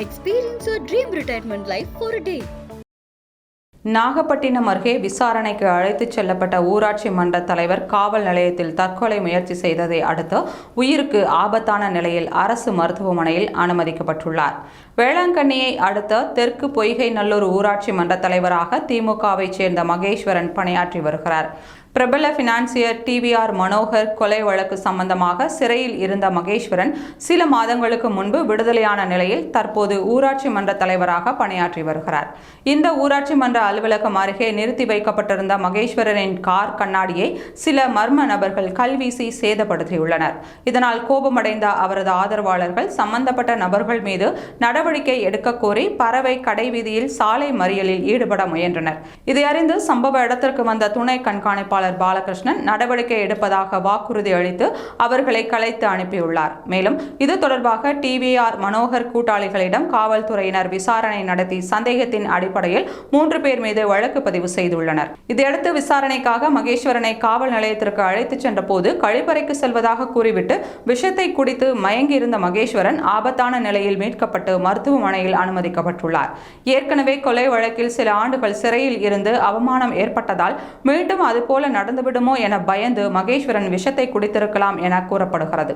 Experience your dream retirement life for day Nagapattinam அருகே விசாரணைக்கு அழைத்துச் செல்லப்பட்ட ஊராட்சி மன்ற தலைவர் காவல் நிலையத்தில் தற்கொலை முயற்சி செய்ததை அடுத்து உயிருக்கு ஆபத்தான நிலையில் அரசு மருத்துவமனையில் அனுமதிக்கப்பட்டுள்ளார். வேளாங்கண்ணியை அடுத்த தெற்கு பொய்கை நல்லூர் ஊராட்சி மன்ற தலைவராக திமுகவைச் சேர்ந்த மகேஸ்வரன் பணியாற்றி வருகிறார். பிரபல பினான்சியர் டிவிஆர் மனோகர் கொலை வழக்கு சம்பந்தமாக சிறையில் இருந்த மகேஸ்வரன் சில மாதங்களுக்கு முன்பு விடுதலையான நிலையில் தற்போது ஊராட்சி மன்ற தலைவராக பணியாற்றி வருகிறார். இந்த ஊராட்சி மன்ற அலுவலகம் அருகே நிறுத்தி வைக்கப்பட்டிருந்த மகேஸ்வரனின் கார் கண்ணாடியை சில மர்ம நபர்கள் கல்வீசி சேதப்படுத்தியுள்ளனர். இதனால் கோபமடைந்த அவரது ஆதரவாளர்கள் சம்பந்தப்பட்ட நபர்கள் மீது நடவடிக்கை எடுக்க கோரி பறவை கடைவீதியில் சாலை மறியலில் ஈடுபட முயன்றனர். இதை அறிந்து சம்பவ இடத்திற்கு வந்த துணை கண்காணிப்பாளர் வேட்பாளர் பாலகிருஷ்ணன் நடவடிக்கை எடுப்பதாக வாக்குறுதி அளித்து அவர்களை கலைத்து அனுப்பியுள்ளார். மேலும் இது தொடர்பாக டிவிஆர் மனோகர் கூட்டாளிகளிடம் காவல்துறையினர் விசாரணை நடத்தி சந்தேகத்தின் அடிப்படையில் மூன்று பேர் மீது வழக்கு பதிவு செய்துள்ளனர். இதையடுத்து விசாரணைக்காக மகேஸ்வரனை காவல் நிலையத்திற்கு அழைத்துச் சென்ற போது கழிப்பறைக்கு செல்வதாக கூறிவிட்டு விஷத்தை குடித்து மயங்கியிருந்த மகேஸ்வரன் ஆபத்தான நிலையில் மீட்கப்பட்டு மருத்துவமனையில் அனுமதிக்கப்பட்டுள்ளார். ஏற்கனவே கொலை வழக்கில் சில ஆண்டுகள் சிறையில் இருந்து அவமானம் ஏற்பட்டதால் மீண்டும் அதுபோல நடந்துவிடுமோ என பயந்து மகேஸ்வரன் விஷத்தை குடித்திருக்கலாம் என கூறப்படுகிறது.